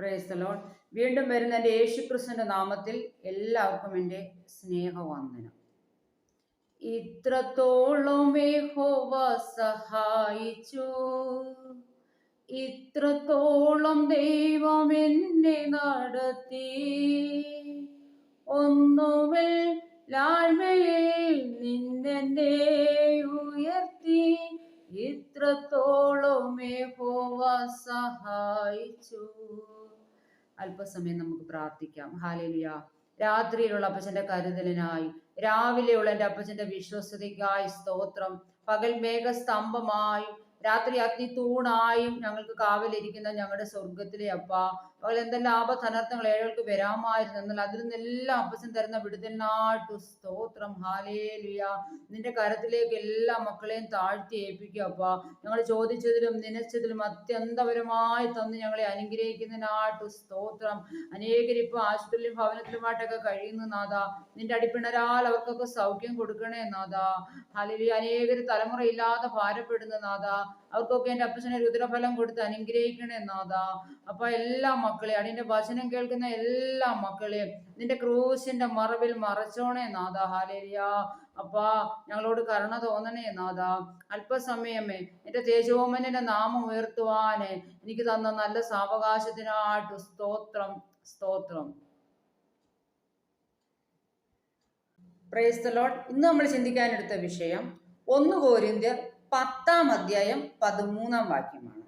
പ്രേസ്തലോൺ വീണ്ടും വരുന്ന എന്റെ യേശുക്രിസ്തുവിന്റെ നാമത്തിൽ എല്ലാവർക്കും എന്റെ സ്നേഹവന്ദനം. ഇത്രത്തോളം യഹോവ സഹായിച്ചു. ഇത്രത്തോളം ദൈവം എന്നെ നടത്തി. ഒന്നുമിൽ ലാഴ്മയിൽ നിന്നെ ഉയർത്തി. ഇത്രത്തോളം സഹായിച്ചു. അല്പസമയം നമുക്ക് പ്രാർത്ഥിക്കാം. ഹാലലിയ രാത്രിയിലുള്ള അപ്പച്ചന്റെ കരുതലിനായി രാവിലെയുള്ള എന്റെ അപ്പച്ചന്റെ വിശ്വസതയ്ക്കായി സ്തോത്രം. പകൽ മേഘസ്തംഭമായും രാത്രി അഗ്നി തൂണായും ഞങ്ങൾക്ക് കാവലിരിക്കുന്ന ഞങ്ങളുടെ സ്വർഗത്തിലെ അപ്പ. അവൾ എന്തെല്ലാം ആപധനർത്ഥങ്ങൾ ഏഴൾക്ക് വരാമായിരുന്നു. എന്നാൽ അതിൽ നിന്നെല്ലാം അപ്പസൻ തരുന്ന വിടുതലിനായിട്ട് സ്തോത്രം. ഹാലേലുയ നിന്റെ കരത്തിലേക്ക് എല്ലാ മക്കളെയും താഴ്ത്തി ഏൽപ്പിക്കുക അപ്പ. ഞങ്ങൾ ചോദിച്ചതിലും നനച്ചതിലും അത്യന്തപരമായി തന്ന് ഞങ്ങളെ അനുഗ്രഹിക്കുന്നതിനാട്ടു സ്തോത്രം. അനേകരിപ്പോൾ ആശുപത്രിയിലും ഭവനത്തിലുമായിട്ടൊക്കെ കഴിയുന്നു നാഥ. നിന്റെ അടിപ്പിണരാൽ അവർക്കൊക്കെ സൗഖ്യം കൊടുക്കണേ നാഥ. ഹാലേലുയ അനേകർ തലമുറയില്ലാതെ ഭാരപ്പെടുന്ന നാഥ. അവർക്കൊക്കെ എന്റെ അപ്പച്ചനെ രുദ്രഫലം കൊടുത്ത് അനുഗ്രഹിക്കണേ നാഥ. അപ്പൊ എല്ലാ മക്കളെയും അടിന്റെ വചനം കേൾക്കുന്ന എല്ലാ മക്കളെയും നിന്റെ ക്രൂശിന്റെ മറവിൽ മറച്ചോണേ നാഥ. ഹാലേരിയ അപ്പാ ഞങ്ങളോട് കരുണ തോന്നണേ നാഥ. അല്പസമയമേ എന്റെ തേജോമന്റെ നാമം ഉയർത്തുവാനെ എനിക്ക് തന്ന നല്ല സാവകാശത്തിനായിട്ട് സ്തോത്രം സ്തോത്രം. പ്രേസ്തലോട്ട് ഇന്ന് നമ്മൾ ചിന്തിക്കാനെടുത്ത വിഷയം ഒന്ന് കോരിന്ത്യർ പത്താം അധ്യായം പതിമൂന്നാം വാക്യമാണ്.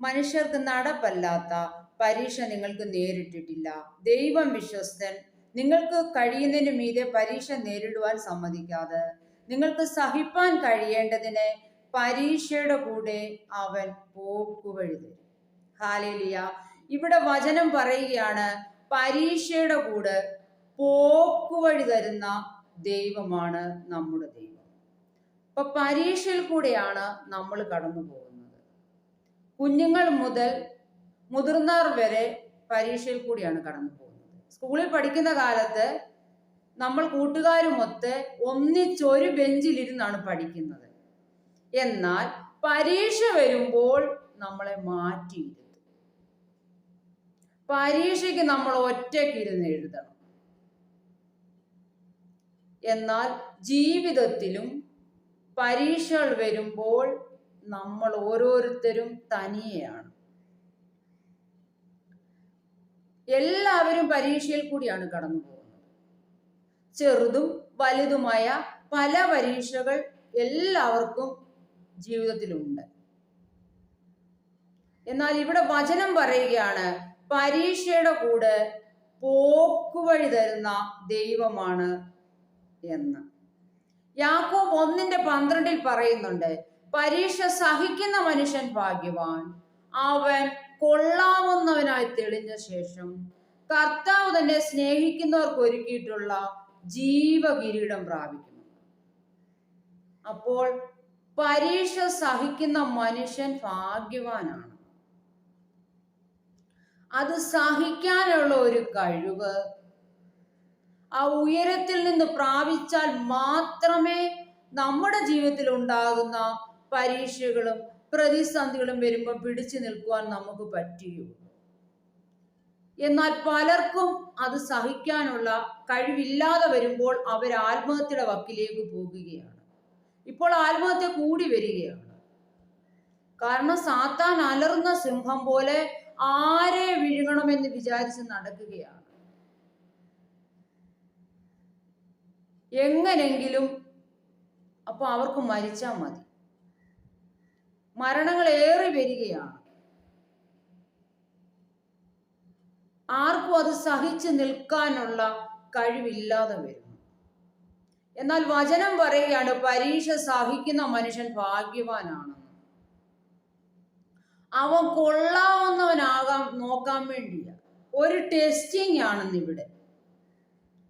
മനുഷ്യർക്ക് നടപ്പല്ലാത്ത പരീക്ഷ നിങ്ങൾക്ക് നേരിട്ടിട്ടില്ല. ദൈവം വിശ്വസ്തൻ. നിങ്ങൾക്ക് കഴിയുന്നതിന് മീതെ പരീക്ഷ നേരിടുവാൻ സമ്മതിക്കാതെ നിങ്ങൾക്ക് സഹിപ്പാൻ കഴിയേണ്ടതിന് പരീക്ഷയുടെ കൂടെ അവൻ പോക്കുവഴി തരും. ഹാലേലിയ. ഇവിടെ വചനം പറയുകയാണ് പരീക്ഷയുടെ കൂടെ പോക്കുവഴി തരുന്ന ദൈവമാണ് നമ്മുടെ ദൈവം. അപ്പൊ പരീക്ഷയിൽ കൂടെയാണ് നമ്മൾ കടന്നു പോകുന്നത്. കുഞ്ഞുങ്ങൾ മുതൽ മുതിർന്നവർ വരെ പരീക്ഷയിൽ കൂടിയാണ് കടന്നു പോകുന്നത്. സ്കൂളിൽ പഠിക്കുന്ന കാലത്ത് നമ്മൾ കൂട്ടുകാരുമൊത്ത് ഒന്നിച്ചൊരു ബെഞ്ചിലിരുന്നാണ് പഠിക്കുന്നത്. എന്നാൽ പരീക്ഷ വരുമ്പോൾ നമ്മളെ മാറ്റി പരീക്ഷയ്ക്ക് നമ്മൾ ഒറ്റയ്ക്കിരുന്ന് എഴുതണം. എന്നാൽ ജീവിതത്തിലും പരീക്ഷകൾ വരുമ്പോൾ നമ്മൾ ഓരോരുത്തരും തനിയെയാണ്. എല്ലാവരും പരീക്ഷയിൽ കൂടിയാണ് കടന്നു പോകുന്നത്. ചെറുതും വലുതുമായ പല പരീക്ഷകൾ എല്ലാവർക്കും ജീവിതത്തിലുണ്ട്. എന്നാൽ ഇവിടെ വചനം പറയുകയാണ് പരീക്ഷയുടെ കൂടെ പോക്കുവഴി തരുന്ന ദൈവമാണ് എന്ന്. യാക്കോബ് ഒന്നിന്റെ പന്ത്രണ്ടിൽ പറയുന്നുണ്ട് പരീക്ഷ സഹിക്കുന്ന മനുഷ്യൻ ഭാഗ്യവാൻ. അവൻ കൊള്ളാവുന്നവനായി തെളിഞ്ഞ ശേഷം കർത്താവ് തന്നെ സ്നേഹിക്കുന്നവർക്ക് ഒരുക്കിയിട്ടുള്ള ജീവകിരീടം പ്രാപിക്കുന്നു. അപ്പോൾ പരീക്ഷ സഹിക്കുന്ന മനുഷ്യൻ ഭാഗ്യവാനാണ്. അത് സഹിക്കാനുള്ള ഒരു കഴിവ് ആ ഉയരത്തിൽ നിന്ന് പ്രാപിച്ചാൽ മാത്രമേ നമ്മുടെ ജീവിതത്തിൽ ഉണ്ടാകുന്ന പരീക്ഷകളും പ്രതിസന്ധികളും വരുമ്പോൾ പിടിച്ചു നിൽക്കുവാൻ നമുക്ക് പറ്റുകയുള്ളൂ. എന്നാൽ പലർക്കും അത് സഹിക്കാനുള്ള കഴിവില്ലാതെ വരുമ്പോൾ അവർ ആത്മഹത്യയുടെ വക്കിലേക്ക് പോകുകയാണ്. ഇപ്പോൾ ആത്മഹത്യ കൂടി വരികയാണ്. കാരണം സാത്താൻ അലർന്ന സിംഹം പോലെ ആരെ വിഴുങ്ങണമെന്ന് വിചാരിച്ച് നടക്കുകയാണ്. എങ്ങനെങ്കിലും അപ്പൊ അവർക്ക് മരിച്ചാൽ മതി. മരണങ്ങൾ ഏറെ വരികയാണ് ആർക്കും അത് സഹിച്ചു നിൽക്കാനുള്ള കഴിവില്ലാതെ വരും എന്നാൽ വചനം പറയുകയാണ് പരീക്ഷ സഹിക്കുന്ന മനുഷ്യൻ ഭാഗ്യവാനാണെന്ന്. അവൻ കൊള്ളാവുന്നവനാകാൻ നോക്കാൻ വേണ്ടിയ. ഒരു ടെസ്റ്റിംഗ് ആണെന്ന് ഇവിടെ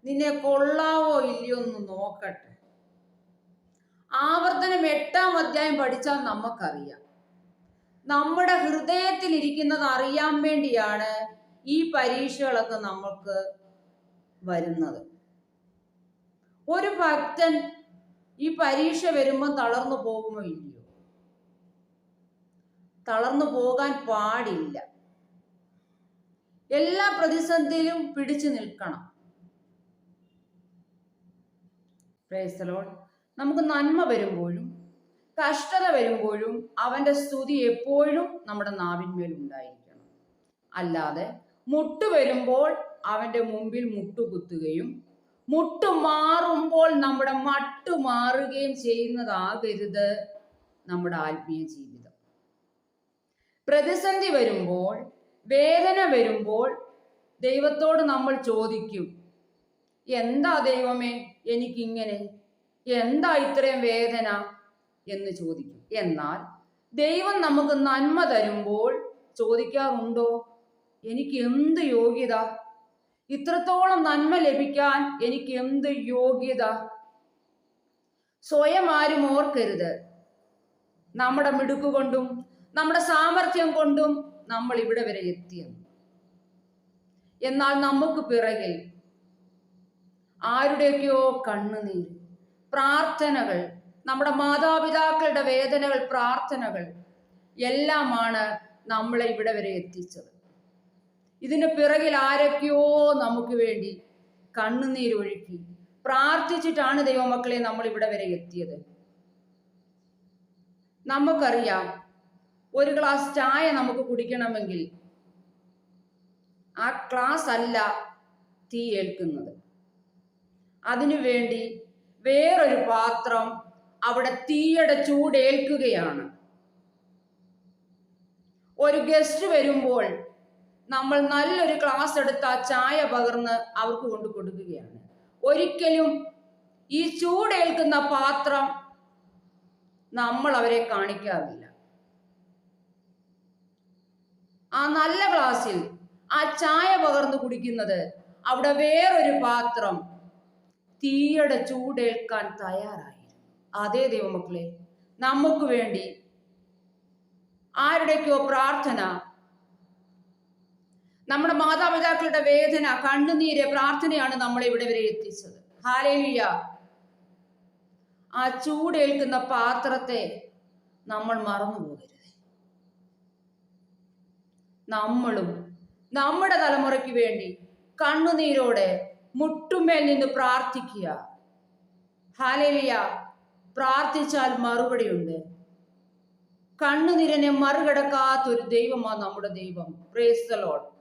നിന്നെ കൊള്ളാവോ ഇല്ലയോ എന്ന് നോക്കട്ടെ. ആവർത്തനം എട്ടാം അധ്യായം പഠിച്ചാൽ നമുക്കറിയാം. നമ്മുടെ ഹൃദയത്തിൽ ഇരിക്കുന്നത് അറിയാൻ വേണ്ടിയാണ് ഈ പരീക്ഷകളൊക്കെ നമുക്ക് വരുന്നത്. ഒരു ഭക്തൻ ഈ പരീക്ഷ വരുമ്പോൾ തളർന്നു പോകുമോ ഇല്ലയോ? തളർന്നു പോകാൻ പാടില്ല. എല്ലാ പ്രതിസന്ധിയിലും പിടിച്ചു നിൽക്കണം. The നമുക്ക് നന്മ വരുമ്പോഴും കഷ്ടത വരുമ്പോഴും അവന്റെ സ്തുതി എപ്പോഴും നമ്മുടെ നാവിന്മേൽ ഉണ്ടായിരിക്കണം. അല്ലാതെ മുട്ട് വരുമ്പോൾ അവന്റെ മുമ്പിൽ മുട്ടുകുത്തുകയും മുട്ടു മാറുമ്പോൾ നമ്മുടെ മട്ടു മാറുകയും ചെയ്യുന്നതാകരുത് നമ്മുടെ ആത്മീയ ജീവിതം. പ്രതിസന്ധി വരുമ്പോൾ വേദന വരുമ്പോൾ ദൈവത്തോട് നമ്മൾ ചോദിക്കും എന്താ ദൈവമേ എനിക്കിങ്ങനെ? എന്താ ഇത്രയും വേദന? എന്ന് ചോദിക്കും. എന്നാൽ ദൈവം നമുക്ക് നന്മ തരുമ്പോൾ ചോദിക്കാറുണ്ടോ? എനിക്ക് എന്ത് യോഗ്യത? ഇത്രത്തോളം നന്മ ലഭിക്കാൻ എനിക്ക് എന്ത് യോഗ്യത? സ്വയം ആരും ഓർക്കരുത്. നമ്മുടെ മിടുക്കുകൊണ്ടും നമ്മുടെ സാമർഥ്യം കൊണ്ടും നമ്മൾ ഇവിടെ വരെ എത്തിയത് എന്നാൽ നമുക്ക് പിറകിൽ ആരുടെയൊക്കെയോ കണ്ണുനീര്. പ്രാർത്ഥനകൾ. നമ്മുടെ മാതാപിതാക്കളുടെ വേദനകൾ പ്രാർത്ഥനകൾ. എല്ലാമാണ് നമ്മളെ ഇവിടെ വരെ എത്തിച്ചത്. ഇതിന് പിറകിൽ ആരൊക്കെയോ നമുക്ക് വേണ്ടി കണ്ണുനീരൊഴുക്കി പ്രാർത്ഥിച്ചിട്ടാണ് ദൈവമക്കളെ നമ്മൾ ഇവിടെ വരെ എത്തിയത്. നമുക്കറിയാം ഒരു ഗ്ലാസ് ചായ നമുക്ക് കുടിക്കണമെങ്കിൽ ആ ക്ലാസ് അല്ല തീ ഏൽക്കുന്നത് അതിനു വേണ്ടി വേറൊരു പാത്രം അവിടെ തീയുടെ ചൂടേൽക്കുകയാണ്. ഒരു ഗസ്റ്റ് വരുമ്പോൾ നമ്മൾ നല്ലൊരു ക്ലാസ് എടുത്ത് ആ ചായ പകർന്ന് അവർക്ക് കൊണ്ടു കൊടുക്കുകയാണ്. ഒരിക്കലും ഈ ചൂടേൽക്കുന്ന പാത്രം നമ്മൾ അവരെ കാണിക്കാറില്ല. ആ നല്ല ക്ലാസ്സിൽ ആ ചായ പകർന്ന് കുടിക്കുന്നത് അവിടെ വേറൊരു പാത്രം തീയുടെ ചൂടേൽക്കാൻ തയ്യാറായിരുന്നു അതേ ദൈവമക്കളെ നമുക്ക് വേണ്ടി ആരുടെയൊക്കെയോ പ്രാർത്ഥന നമ്മുടെ മാതാപിതാക്കളുടെ വേദന കണ്ണുനീര് പ്രാർത്ഥനയാണ് നമ്മളെ ഇവിടെ വരെ എത്തിച്ചത്. ഹാലേലിയ. ആ ചൂടേൽക്കുന്ന പാത്രത്തെ നമ്മൾ മറന്നു പോകരുത് നമ്മളും നമ്മുടെ തലമുറയ്ക്ക് വേണ്ടി കണ്ണുനീരോടെ മുട്ടുമേൽ നിന്ന് പ്രാർത്ഥിക്കുക. ഹാലേലിയ. പ്രാർത്ഥിച്ചാൽ മറുപടിയുണ്ട്. കണ്ണുനിരനെ മറികടക്കാത്തൊരു ദൈവമാണ് നമ്മുടെ ദൈവം. പ്രേസ് പ്രേസലോൾ ലോഡ്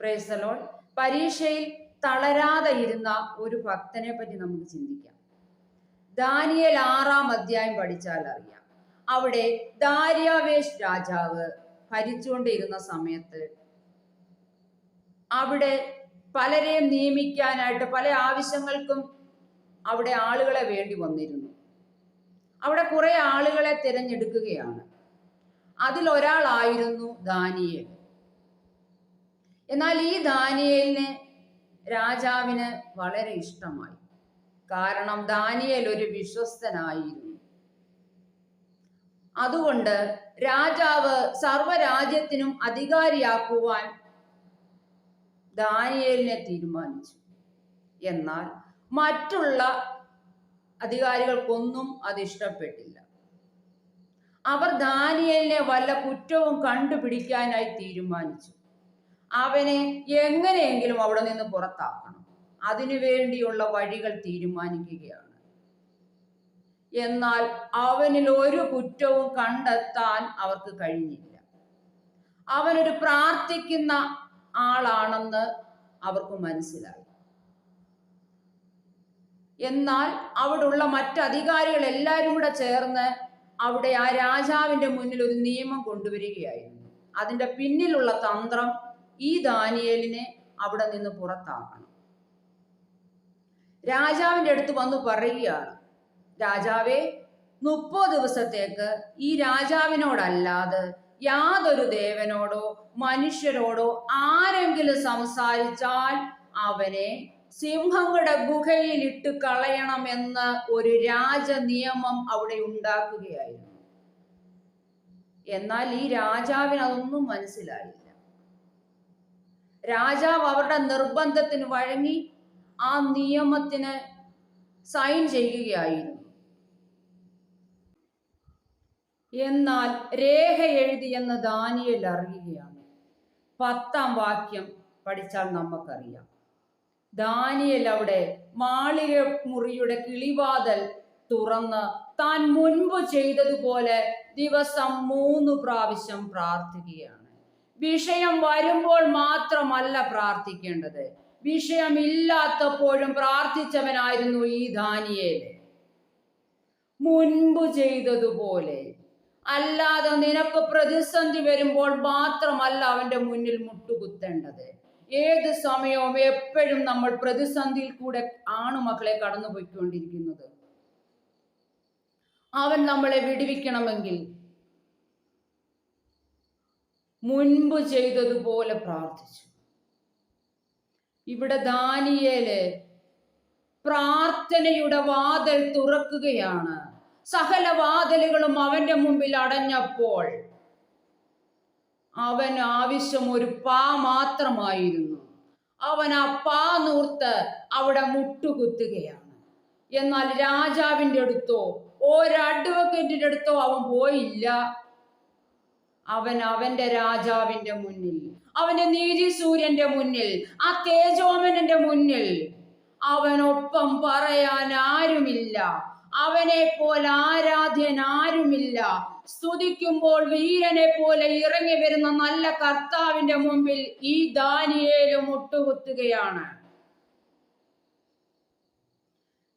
പ്രേസ് ദ ലോഡ് പരീക്ഷയിൽ തളരാതെ ഇരുന്ന ഒരു ഭക്തനെ പറ്റി നമുക്ക് ചിന്തിക്കാം. ദാനിയൽ ആറാം അധ്യായം പഠിച്ചാൽ അറിയാം. അവിടെ ദാര്യാവേശ് രാജാവ് ഭരിച്ചുകൊണ്ടിരുന്ന സമയത്ത് അവിടെ പലരെയും നിയമിക്കാനായിട്ട് പല ആവശ്യങ്ങൾക്കും അവിടെ ആളുകളെ വേണ്ടി വന്നിരുന്നു. അവിടെ കുറെ ആളുകളെ തിരഞ്ഞെടുക്കുകയാണ്. അതിലൊരാളായിരുന്നു ദാനിയേൽ. എന്നാൽ ഈ ദാനിയേലിനെ രാജാവിന് വളരെ ഇഷ്ടമായി. കാരണം ദാനിയേൽ ഒരു വിശ്വസ്തനായിരുന്നു. അതുകൊണ്ട് രാജാവ് സർവരാജ്യത്തിനും അധികാരിയാക്കുവാൻ ദാനിയേലിനെ തീരുമാനിച്ചു. എന്നാൽ മറ്റുള്ള അധികാരികൾക്കൊന്നും അത് ഇഷ്ടപ്പെട്ടില്ല. അവർ ദാനിയേലിനെ വല്ല കുറ്റവും കണ്ടുപിടിക്കാനായി തീരുമാനിച്ചു. അവനെ എങ്ങനെയെങ്കിലും അവിടെ നിന്ന് പുറത്താക്കണം. അതിനു വേണ്ടിയുള്ള വഴികൾ തീരുമാനിക്കുകയാണ്. എന്നാൽ അവനിൽ ഒരു കുറ്റവും കണ്ടെത്താൻ അവർക്ക് കഴിഞ്ഞില്ല. അവനൊരു പ്രാർത്ഥിക്കുന്ന ആളാണെന്ന് അവർക്ക് മനസ്സിലായി. എന്നാൽ അവിടുള്ള മറ്റ് അധികാരികൾ എല്ലാവരും കൂടെ ചേർന്ന് അവിടെ ആ രാജാവിന്റെ മുന്നിൽ ഒരു നിയമം കൊണ്ടുവരികയായിരുന്നു. അതിന്റെ പിന്നിലുള്ള തന്ത്രം ഈ ദാനിയേലിനെ അവിടെ നിന്ന് പുറത്താക്കണം. രാജാവിന്റെ അടുത്ത് വന്ന് പറയുകയാണ് രാജാവേ മുപ്പത് ദിവസത്തേക്ക് ഈ രാജാവിനോടല്ലാതെ യാതൊരു ദേവനോടോ മനുഷ്യരോടോ ആരെങ്കിലും സംസാരിച്ചാൽ അവനെ സിംഹങ്ങളുടെ ഗുഹയിൽ ഇട്ട് കളയണമെന്ന് ഒരു രാജ നിയമം അവിടെ ഉണ്ടാക്കുകയായിരുന്നു. എന്നാൽ ഈ രാജാവിന് അതൊന്നും മനസ്സിലായില്ല. രാജാവ് അവരുടെ നിർബന്ധത്തിന് വഴങ്ങി ആ നിയമത്തിന് സൈൻ ചെയ്യുകയായിരുന്നു. എന്നാൽ രേഖ എഴുതിയെന്ന് ദാനിയൽ അറിയുകയാണ്. പത്താം വാക്യം പഠിച്ചാൽ നമുക്കറിയാം. ദാനിയൽ അവിടെ മാളിക മുറിയുടെ കിളിവാതൽ തുറന്ന് താൻ മുൻപ് ചെയ്തതുപോലെ ദിവസം മൂന്ന് പ്രാവശ്യം പ്രാർത്ഥിക്കുകയാണ്. വിഷയം വരുമ്പോൾ മാത്രമല്ല പ്രാർത്ഥിക്കേണ്ടത്. വിഷയമില്ലാത്തപ്പോഴും പ്രാർത്ഥിച്ചവനായിരുന്നു ഈ ദാനിയേൽ മുൻപ് ചെയ്തതുപോലെ അല്ലാതെ നിനക്ക് പ്രതിസന്ധി വരുമ്പോൾ മാത്രമല്ല അവന്റെ മുന്നിൽ മുട്ടുകുത്തേണ്ടത്. ഏത് സമയവും എപ്പോഴും നമ്മൾ പ്രതിസന്ധിയിൽ കൂടെ ആണ് മക്കളെ കടന്നു പോയിക്കൊണ്ടിരിക്കുന്നത് അവൻ നമ്മളെ വിടുവിക്കണമെങ്കിൽ മുൻപ് ചെയ്തതുപോലെ പ്രാർത്ഥിച്ചു. ഇവിടെ ദാനിയേൽ പ്രാർത്ഥനയുടെ വാതിൽ തുറക്കുകയാണ്. സകല വാതിലുകളും അവന്റെ മുമ്പിൽ അടഞ്ഞപ്പോൾ അവൻ ആവശ്യം ഒരു പാ മാത്രമായിരുന്നു. അവൻ ആ പാ നൂർത്ത് അവിടെ മുട്ടുകുത്തുകയാണ്. എന്നാൽ രാജാവിന്റെ അടുത്തോ ഒരു അഡ്വക്കേറ്റിന്റെ അടുത്തോ അവൻ പോയില്ല. അവൻ അവന്റെ രാജാവിന്റെ മുന്നിൽ അവന്റെ നീതി സൂര്യന്റെ മുന്നിൽ ആ തേജോമനന്റെ മുന്നിൽ അവനൊപ്പം പറയാൻ ആരുമില്ല. അവനെ പോലെ ആരാധ്യൻ ആരുമില്ല സ്തുതിക്കുമ്പോൾ വീരനെ പോലെ ഇറങ്ങി വരുന്ന നല്ല കർത്താവിന്റെ മുമ്പിൽ ഈ ദാനിയേലും മുട്ടുകുത്തുകയാണ്.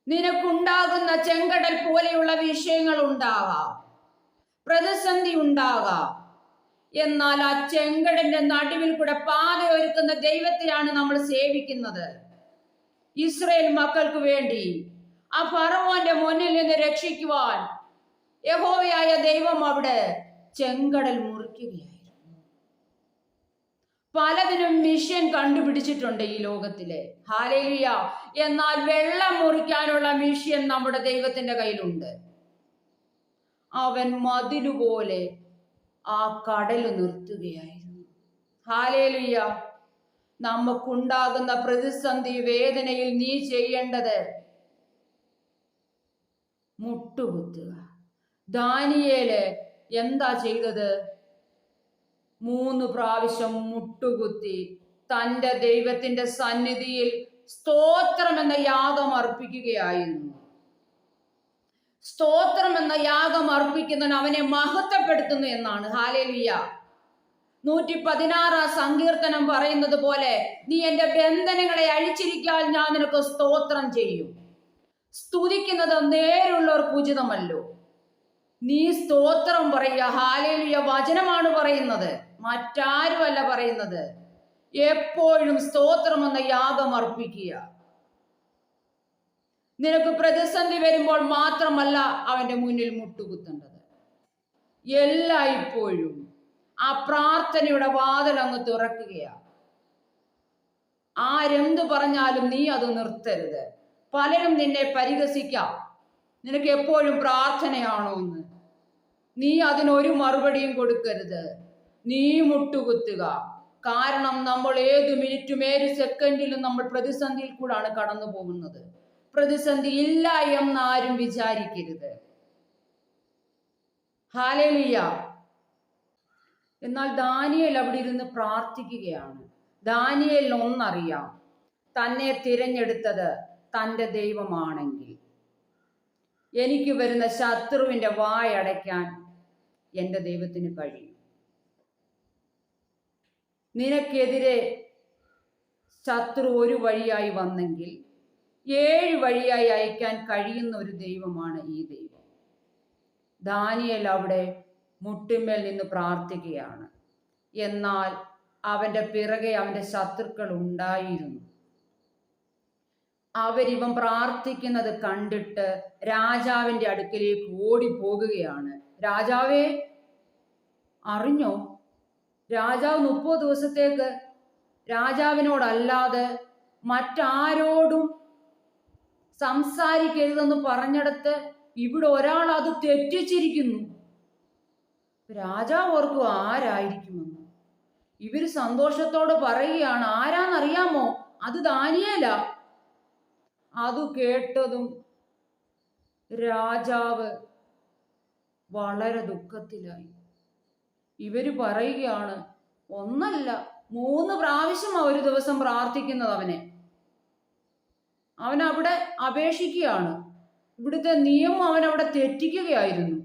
നിനക്കുണ്ടാകുന്ന ചെങ്കടൽ പോലെയുള്ള വിഷയങ്ങൾ ഉണ്ടാകാം പ്രതിസന്ധി ഉണ്ടാകാം. എന്നാൽ ആ ചെങ്കടന്റെ നടുവിൽ കൂടെ പാത ഒരുക്കുന്ന ദൈവത്തിലാണ് നമ്മൾ സേവിക്കുന്നത്. ഇസ്രയേൽ മക്കൾക്ക് വേണ്ടി ആ ഫറവോന്റെ മുന്നിൽ നിന്ന് രക്ഷിക്കുവാൻ യഹോവയായ ദൈവം അവിടെ ചെങ്കടൽ മുറിക്കുകയായിരുന്നു. പലതിനും മിഷൻ കണ്ടുപിടിച്ചിട്ടുണ്ട് ഈ ലോകത്തിലെ. ഹാലേലിയ. എന്നാൽ വെള്ളം മുറിക്കാനുള്ള മിഷൻ നമ്മുടെ ദൈവത്തിന്റെ കയ്യിലുണ്ട്. അവൻ മതിലുപോലെ ആ കടൽ നിർത്തുകയായിരുന്നു. ഹാലേലിയ. നമുക്കുണ്ടാകുന്ന പ്രതിസന്ധി വേദനയിൽ നീ ചെയ്യേണ്ടത് മുട്ടുകുത്തുക. ദാനിയേൽ എന്താ ചെയ്തത്? മൂന്ന് പ്രാവശ്യം മുട്ടുകുത്തി തന്റെ ദൈവത്തിന്റെ സന്നിധിയിൽ സ്തോത്രം എന്ന യാഗം അർപ്പിക്കുകയായിരുന്നു. സ്തോത്രം എന്ന യാഗം അർപ്പിക്കുന്നവൻ അവനെ മഹത്വപ്പെടുത്തുന്നു എന്നാണ്. ഹാലേലിയ. നൂറ്റി പതിനാറാം സങ്കീർത്തനം പറയുന്നത് പോലെ നീ എന്റെ ബന്ധനങ്ങളെ അഴിച്ചിരിക്കാൻ ഞാൻ നിനക്ക് സ്തോത്രം ചെയ്യും. സ്തുതിക്കുന്നത് നേരുള്ളവർക്ക് ഉചിതമല്ലോ നീ സ്തോത്രം പറയുക. ഹാലേലിയ. വചനമാണ് പറയുന്നത്. മറ്റാരുമല്ല പറയുന്നത്. എപ്പോഴും സ്തോത്രം എന്ന യാഗം അർപ്പിക്കുക. നിനക്ക് പ്രതിസന്ധി വരുമ്പോൾ മാത്രമല്ല അവന്റെ മുന്നിൽ മുട്ടുകുത്തേണ്ടത്. എല്ലായ്പ്പോഴും ആ പ്രാർത്ഥനയുടെ വാതിൽ അങ്ങ് തുറക്കുകയാ ആരെന്ത് പറഞ്ഞാലും നീ അത് നിർത്തരുത്. പലരും നിന്നെ പരിഹസിക്കാം. നിനക്ക് എപ്പോഴും പ്രാർത്ഥനയാണോ എന്ന്. നീ അതിനൊരു മറുപടിയും കൊടുക്കരുത്. നീ മുട്ടുകുത്തുക. കാരണം നമ്മൾ ഏത് മിനിറ്റും ഏത് സെക്കൻഡിലും നമ്മൾ പ്രതിസന്ധിയിൽ കൂടാണ് കടന്നു പോകുന്നത്. പ്രതിസന്ധി ഇല്ല എന്ന് ആരും വിചാരിക്കരുത്. ഹാലേലിയ. എന്നാൽ ദാനിയൽ അവിടെ ഇരുന്ന് പ്രാർത്ഥിക്കുകയാണ്. ദാനിയൽ ഒന്നറിയാം തന്നെ തിരഞ്ഞെടുത്തത് തന്റെ ദൈവമാണെങ്കിൽ. എനിക്ക് വരുന്ന ശത്രുവിന്റെ വായടയ്ക്കാൻ എന്റെ ദൈവത്തിന് കഴിയും. നിനക്കെതിരെ ശത്രു ഒരു വഴിയായി വന്നെങ്കിൽ ഏഴ് വഴിയായി അയക്കാൻ കഴിയുന്ന ഒരു ദൈവമാണ് ഈ ദൈവം. ദാനിയൽ അവിടെ മുട്ടിന്മേൽ നിന്ന് പ്രാർത്ഥിക്കുകയാണ്. എന്നാൽ അവന്റെ പിറകെ അവന്റെ ശത്രുക്കൾ ഉണ്ടായിരുന്നു. അവരിവൻ പ്രാർത്ഥിക്കുന്നത് കണ്ടിട്ട് രാജാവിന്റെ അടുക്കലേക്ക് ഓടിപ്പോകുകയാണ്. രാജാവേ അറിഞ്ഞോ? രാജാവ് മുപ്പത് ദിവസത്തേക്ക് രാജാവിനോടല്ലാതെ മറ്റാരോടും സംസാരിക്കരുതെന്ന് പറഞ്ഞിടത്ത് ഇവിടെ ഒരാൾ അത് തെറ്റിച്ചിരിക്കുന്നു. രാജാവ് ഓർക്കും ആരായിരിക്കുമെന്ന്. ഇവർ സന്തോഷത്തോടെ പറയുകയാണ് ആരാന്നറിയാമോ? അത് ദാനിയേല. അത് കേട്ടതും രാജാവ് വളരെ ദുഃഖത്തിലായി. ഇവർ പറയുകയാണ് ഒന്നല്ല മൂന്ന് പ്രാവശ്യം ഒരു ദിവസം പ്രാർത്ഥിക്കുന്നത് അവനെ. അവൻ അവിടെ അപേക്ഷിക്കുകയാണ്. ഇവിടുത്തെ നിയമം അവൻ അവിടെ തെറ്റിക്കുകയായിരുന്നു.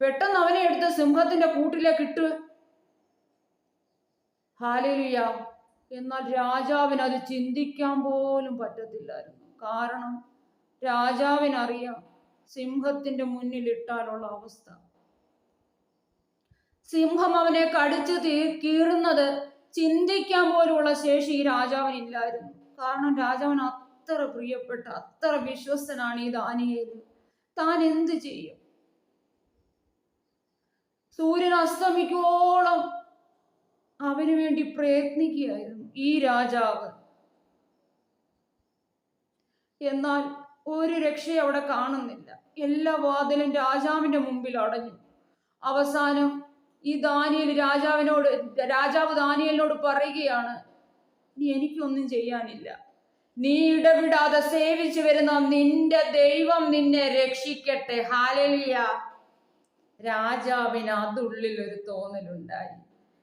പെട്ടെന്ന് അവനെ എടുത്ത് സിംഹത്തിന്റെ കൂട്ടിലേക്ക് ഇട്ട് ഹാലിയ എന്നാൽ രാജാവിന് അത് ചിന്തിക്കാൻ പോലും പറ്റത്തില്ലായിരുന്നു. കാരണം രാജാവിനറിയാം സിംഹത്തിന്റെ മുന്നിൽ ഇട്ടാലുള്ള അവസ്ഥ. സിംഹം അവനെ കടിച്ചു തീ കീറുന്നത് ചിന്തിക്കാൻ പോലുള്ള ശേഷി ഈ രാജാവിനില്ലായിരുന്നു. കാരണം രാജാവിന് അത്ര പ്രിയപ്പെട്ട അത്ര വിശ്വസ്തനാണ് ഈ ദാനിയേൽ താൻ എന്ത് ചെയ്യും? സൂര്യൻ അസ്തമിക്കോളം അവന് വേണ്ടി പ്രയത്നിക്കുകയായിരുന്നു ഈ രാജാവ്. എന്നാൽ ഒരു രക്ഷയും അവിടെ കാണുന്നില്ല. എല്ലാ വാതിലും രാജാവിന്റെ മുമ്പിൽ അടഞ്ഞു. അവസാനം ഈ ദാനിയൽ രാജാവിനോട് രാജാവ് ദാനിയലിനോട് പറയുകയാണ് നീ എനിക്കൊന്നും ചെയ്യാനില്ല. നീ ഇടവിടാതെ സേവിച്ചു വരുന്ന നിന്റെ ദൈവം നിന്നെ രക്ഷിക്കട്ടെ. ഹാലലിയ രാജാവിന് അതുള്ളിൽ ഒരു തോന്നലുണ്ടായി.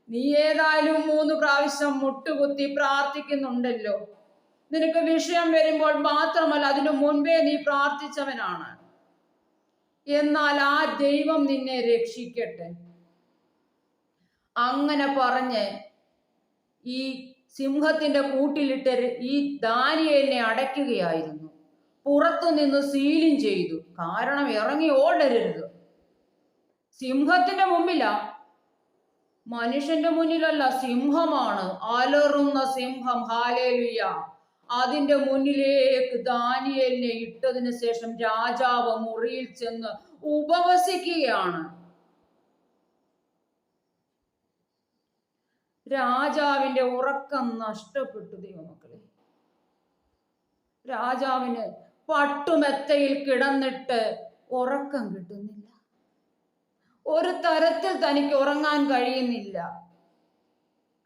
നീ ഏതായാലും മൂന്ന് പ്രാവശ്യം മുട്ടുകുത്തി പ്രാർത്ഥിക്കുന്നുണ്ടല്ലോ. നിനക്ക് വിഷയം വരുമ്പോൾ മാത്രമല്ല അതിനു മുൻപേ നീ പ്രാർത്ഥിച്ചവനാണ്. എന്നാൽ ആ ദൈവം നിന്നെ രക്ഷിക്കട്ടെ. അങ്ങനെ പറഞ്ഞ് ഈ സിംഹത്തിന്റെ കൂട്ടിലിട്ട് ഈ ദാനിയലിനെ അടയ്ക്കുകയായിരുന്നു. പുറത്തു നിന്ന് സീലിംഗ് ചെയ്തു. കാരണം ഇറങ്ങി ഓടരുത്. സിംഹത്തിന്റെ മുമ്പിലാ. മനുഷ്യന്റെ മുന്നിലല്ല സിംഹമാണ്. അലറുന്ന സിംഹം. ഹാലേലുയ. അതിന്റെ മുന്നിലേക്ക് ദാനിയലിനെ ഇട്ടതിന് ശേഷം രാജാവ് മുറിയിൽ ചെന്ന് ഉപവസിക്കുകയാണ്. രാജാവിന്റെ ഉറക്കം നഷ്ടപ്പെട്ടു ദൈവമക്കളെ. രാജാവിന് പട്ടുമെത്തയിൽ കിടന്നിട്ട് ഉറക്കം കിട്ടുന്നില്ല. ഒരു തരത്തിൽ തനിക്ക് ഉറങ്ങാൻ കഴിയുന്നില്ല.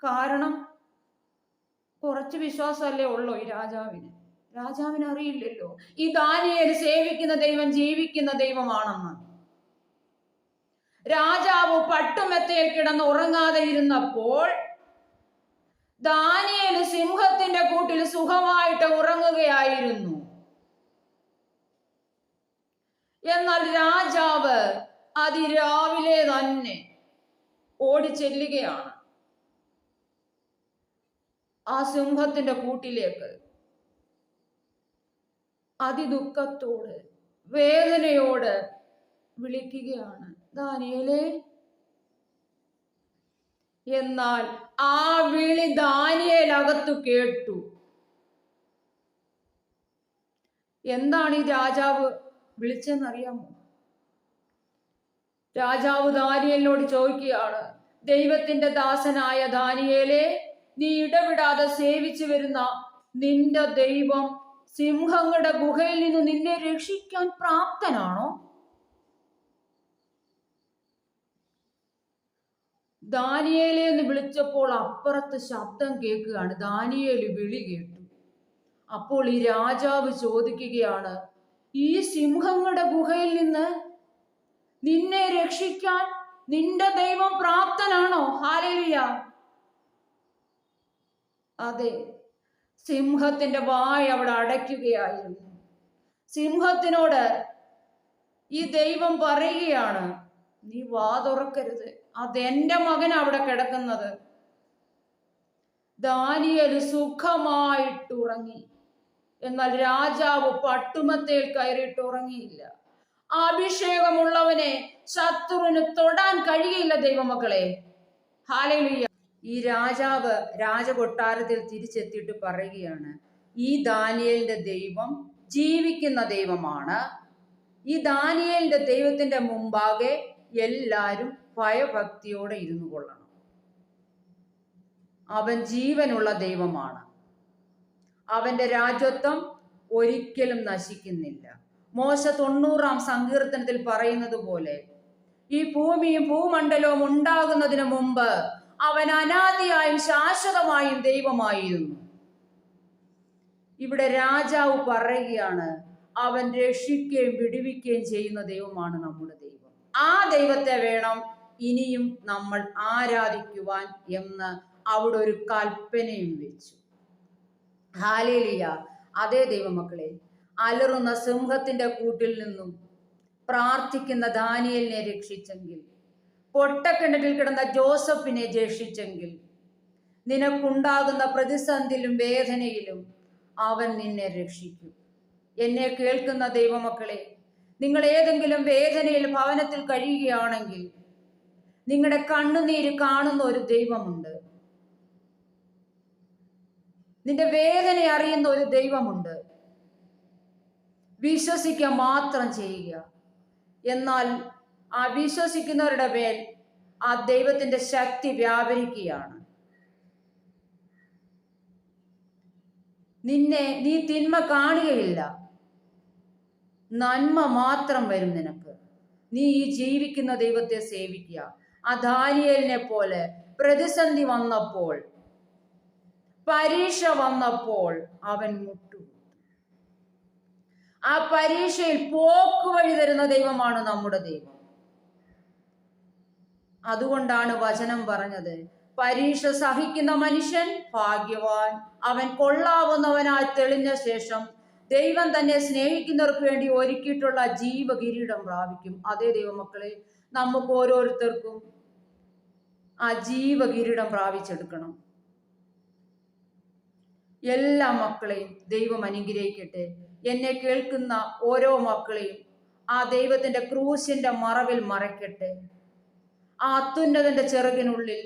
കാരണം കുറച്ച് വിശ്വാസമല്ലേ ഉള്ളൂ ഈ രാജാവിന്? രാജാവിന് അറിയില്ലല്ലോ. ഈ ദാനിയേൽ സേവിക്കുന്ന ദൈവം ജീവിക്കുന്ന ദൈവമാണെന്ന്. രാജാവ് പട്ടുമെത്തയിൽ കിടന്ന് ഉറങ്ങാതെ ഇരുന്നപ്പോൾ ദാനിയേൽ സിംഹത്തിന്റെ കൂട്ടിൽ സുഖമായിട്ട് ഉറങ്ങുകയായിരുന്നു. എന്നാൽ രാജാവ് അതിരാവിലെ തന്നെ ഓടിച്ചെല്ലുകയാണ്. ആ സിംഹത്തിന്റെ കൂട്ടിലേക്ക്. അതിദുഃഖത്തോട് വേദനയോട് വിളിക്കുകയാണ് ദാനിയലേ എന്നാൽ ആ വിളി ദാനിയേൽ അകത്തു കേട്ടു. എന്താണ് ഈ രാജാവ് വിളിച്ചെന്നറിയാമോ? രാജാവ് ദാനിയലിനോട് ചോദിക്കുകയാണ് ദൈവത്തിന്റെ ദാസനായ ദാനിയേലെ നീ ഇടവിടാതെ സേവിച്ചു വരുന്ന നിന്റെ ദൈവം സിംഹങ്ങളുടെ ഗുഹയിൽ നിന്ന് നിന്നെ രക്ഷിക്കാൻ പ്രാപ്തനാണോ? ദാനിയേലെ എന്ന് വിളിച്ചപ്പോൾ അപ്പുറത്ത് ശബ്ദം കേൾക്കുകയാണ്. ദാനിയേൽ വിളി കേട്ടു. അപ്പോൾ ഈ രാജാവ് ചോദിക്കുകയാണ് ഈ സിംഹങ്ങളുടെ ഗുഹയിൽ നിന്ന് നിന്നെ രക്ഷിക്കാൻ നിന്റെ ദൈവം പ്രാപ്തനാണോ? ഹാലേലിയ. അതെ. സിംഹത്തിന്റെ വായ അവിടെ അടയ്ക്കുകയായിരുന്നു. സിംഹത്തിനോട് ഈ ദൈവം പറയുകയാണ് നീ വാ തുറക്കരുത് അതെന്റെ മകൻ അവിടെ കിടക്കുന്നത്. ദാനിയൽ സുഖമായിട്ട് ഉറങ്ങി. എന്നാൽ രാജാവ് പട്ടുമത്തേൽ കയറിയിട്ട് ഉറങ്ങിയില്ല. അഭിഷേകമുള്ളവനെ ശത്രുവിന് തൊടാൻ കഴിയില്ല ദൈവമക്കളെ. ഹാലയിലുയ്യ ഈ രാജാവ് രാജകൊട്ടാരത്തിൽ തിരിച്ചെത്തിയിട്ട് പറയുകയാണ് ഈ ദാനിയലിന്റെ ദൈവം ജീവിക്കുന്ന ദൈവമാണ്. ഈ ദാനിയലിന്റെ ദൈവത്തിന്റെ മുമ്പാകെ എല്ലാരും ഭയഭക്തിയോടെ ഇരുന്നു കൊള്ളണം. അവൻ ജീവനുള്ള ദൈവമാണ്. അവന്റെ രാജ്യത്വം ഒരിക്കലും നശിക്കുന്നില്ല. മോശ തൊണ്ണൂറാം സങ്കീർത്തനത്തിൽ പറയുന്നത് പോലെ ഈ ഭൂമിയും ഭൂമണ്ഡലവും ഉണ്ടാകുന്നതിന് മുമ്പ് അവൻ അനാദിയായും ശാശ്വതമായും ദൈവമായിരുന്നു. ഇവിടെ രാജാവ് പറയുകയാണ് അവൻ രക്ഷിക്കുകയും വിടുവിക്കുകയും ചെയ്യുന്ന ദൈവമാണ് നമ്മുടെ ദൈവം. ആ ദൈവത്തെ വേണം ഇനിയും നമ്മൾ ആരാധിക്കുവാൻ എന്ന് അവിടെ ഒരു കൽപ്പനയും വെച്ചു. ഹാലേലിയ. അതേ ദൈവമക്കളെ അലറുന്ന സിംഹത്തിന്റെ കൂട്ടിൽ നിന്നും പ്രാർത്ഥിക്കുന്ന ദാനിയലിനെ രക്ഷിച്ചെങ്കിൽ പൊട്ടക്കിണറ്റിൽ കിടന്ന ജോസഫിനെ ജേഷിച്ചെങ്കിൽ നിനക്കുണ്ടാകുന്ന പ്രതിസന്ധിയിലും വേദനയിലും അവൻ നിന്നെ രക്ഷിക്കും. എന്നെ കേൾക്കുന്ന ദൈവമക്കളെ നിങ്ങൾ ഏതെങ്കിലും വേദനയിൽ ഭവനത്തിൽ കഴിയുകയാണെങ്കിൽ നിങ്ങളുടെ കണ്ണുനീര് കാണുന്ന ഒരു ദൈവമുണ്ട്. നിന്റെ വേദന അറിയുന്ന ഒരു ദൈവമുണ്ട്. വിശ്വസിക്കുക മാത്രം ചെയ്യുക. എന്നാൽ ആ വിശ്വസിക്കുന്നവരുടെ മേൽ ആ ദൈവത്തിന്റെ ശക്തി വ്യാപരിക്കുകയാണ്. നിന്നെ നീ തിന്മ കാണുകയില്ല. നന്മ മാത്രം വരും നിനക്ക്. നീ ഈ ജീവിക്കുന്ന ദൈവത്തെ സേവിക്കുക. ആ ദാനിയേലിനെ പോലെ പ്രതിസന്ധി വന്നപ്പോൾ പരീക്ഷ വന്നപ്പോൾ അവൻ മുട്ടു ആ പരീക്ഷയിൽ പോക്ക് വഴി തരുന്ന ദൈവമാണ് നമ്മുടെ ദൈവം. അതുകൊണ്ടാണ് വചനം പറഞ്ഞത്. പരീക്ഷ സഹിക്കുന്ന മനുഷ്യൻ ഭാഗ്യവാൻ. അവൻ കൊള്ളാവുന്നവനായി തെളിഞ്ഞ ശേഷം ദൈവം തന്നെ സ്നേഹിക്കുന്നവർക്ക് വേണ്ടി ഒരുക്കിയിട്ടുള്ള ജീവകിരീടം പ്രാപിക്കും. അതേ ദൈവമക്കളെ നമുക്ക് ഓരോരുത്തർക്കും ആ ജീവകിരീടം പ്രാപിച്ചെടുക്കണം. എല്ലാ മക്കളെയും ദൈവം അനുഗ്രഹിക്കട്ടെ. എന്നെ കേൾക്കുന്ന ഓരോ മക്കളെയും ആ ദൈവത്തിന്റെ ക്രൂശിന്റെ മറവിൽ മറയ്ക്കട്ടെ. ആ അത്യുന്നതന്റെ ചെറുകിനുള്ളിൽ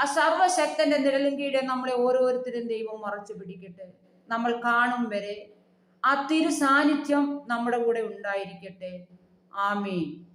ആ സർവശക്തന്റെ നിഴലും കീഴെ നമ്മളെ ഓരോരുത്തരും ദൈവം മറച്ചു പിടിക്കട്ടെ. നമ്മൾ കാണും വരെ ആ തിരു സാന്നിധ്യം നമ്മുടെ കൂടെ ഉണ്ടായിരിക്കട്ടെ. ആമീൻ.